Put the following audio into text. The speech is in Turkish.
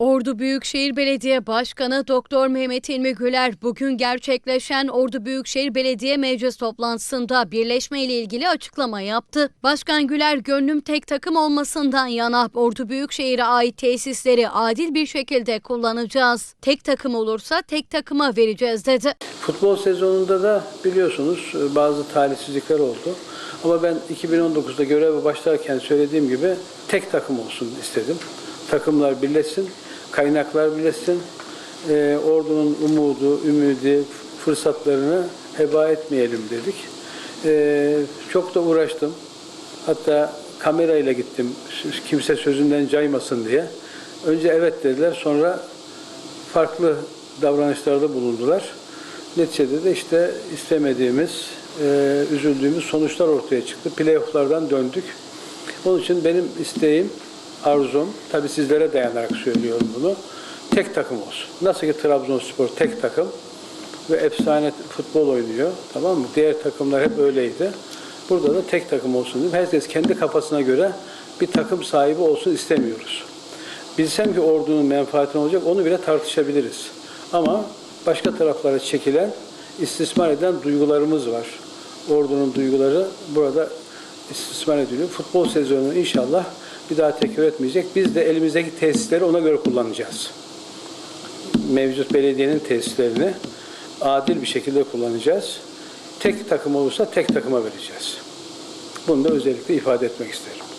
Ordu Büyükşehir Belediye Başkanı Doktor Mehmet İlmi Güler bugün gerçekleşen Ordu Büyükşehir Belediye Meclis toplantısında birleşme ile ilgili açıklama yaptı. Başkan Güler gönlüm tek takım olmasından yana Ordu Büyükşehir'e ait tesisleri adil bir şekilde kullanacağız. Tek takım olursa tek takıma vereceğiz dedi. Futbol sezonunda da biliyorsunuz e, bazı talihsizlikler oldu. Ama ben 2019'da göreve başlarken söylediğim gibi tek takım olsun istedim. Takımlar birleşsin, kaynaklar birleşsin. Ee, ordunun umudu, ümidi, fırsatlarını heba etmeyelim dedik. Ee, çok da uğraştım. Hatta kamerayla gittim. Kimse sözünden caymasın diye. Önce evet dediler, sonra farklı davranışlarda bulundular. Neticede de işte istemediğimiz, e, üzüldüğümüz sonuçlar ortaya çıktı. Playoff'lardan döndük. Onun için benim isteğim, arzum, tabii sizlere dayanarak söylüyorum bunu, tek takım olsun. Nasıl ki Trabzonspor tek takım ve efsane futbol oynuyor, tamam mı? Diğer takımlar hep öyleydi. Burada da tek takım olsun diye. Herkes kendi kafasına göre bir takım sahibi olsun istemiyoruz. Bilsem ki ordunun menfaatine olacak onu bile tartışabiliriz. Ama başka taraflara çekilen, istismar eden duygularımız var. Ordunun duyguları burada istismar ediliyor. Futbol sezonu inşallah bir daha tekrar etmeyecek. Biz de elimizdeki tesisleri ona göre kullanacağız. Mevcut belediyenin tesislerini adil bir şekilde kullanacağız. Tek takım olursa tek takıma vereceğiz. Bunu da özellikle ifade etmek isterim.